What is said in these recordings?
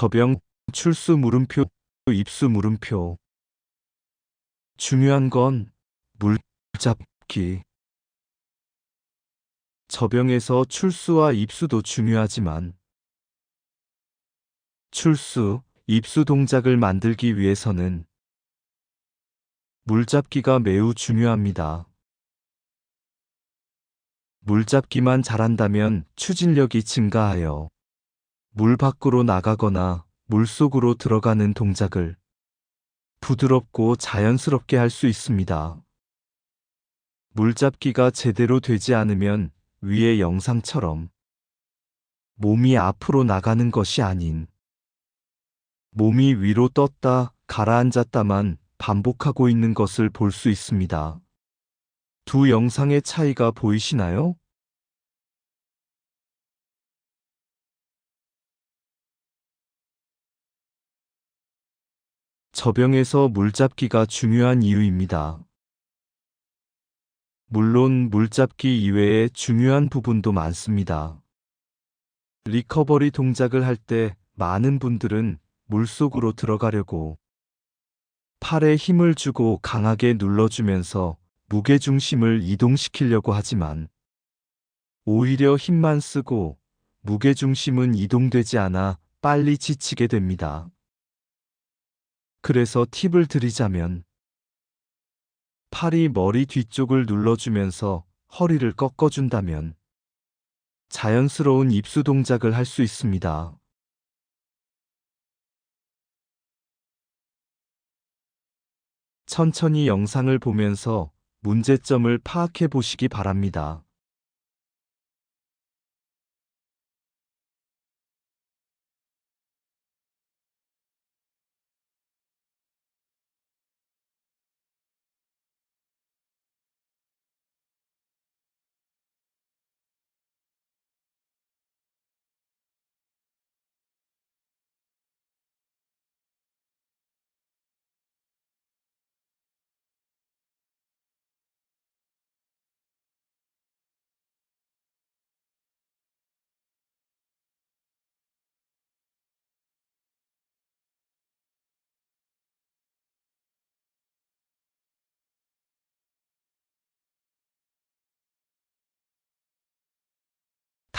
저병 출수 물음표 입수 물음표 중요한 건 물잡기 저병에서 출수와 입수도 중요하지만 출수, 입수 동작을 만들기 위해서는 물잡기가 매우 중요합니다. 물잡기만 잘한다면 추진력이 증가하여 물 밖으로 나가거나 물 속으로 들어가는 동작을 부드럽고 자연스럽게 할 수 있습니다. 물잡기가 제대로 되지 않으면 위의 영상처럼 몸이 앞으로 나가는 것이 아닌 몸이 위로 떴다 가라앉았다만 반복하고 있는 것을 볼 수 있습니다. 두 영상의 차이가 보이시나요? 저병에서 물잡기가 중요한 이유입니다. 물론 물잡기 이외에 중요한 부분도 많습니다. 리커버리 동작을 할 때 많은 분들은 물속으로 들어가려고 팔에 힘을 주고 강하게 눌러주면서 무게중심을 이동시키려고 하지만 오히려 힘만 쓰고 무게중심은 이동되지 않아 빨리 지치게 됩니다. 그래서 팁을 드리자면 팔이 머리 뒤쪽을 눌러주면서 허리를 꺾어준다면 자연스러운 입수 동작을 할 수 있습니다. 천천히 영상을 보면서 문제점을 파악해 보시기 바랍니다.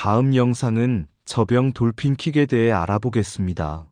다음 영상은 저병 돌핀킥에 대해 알아보겠습니다.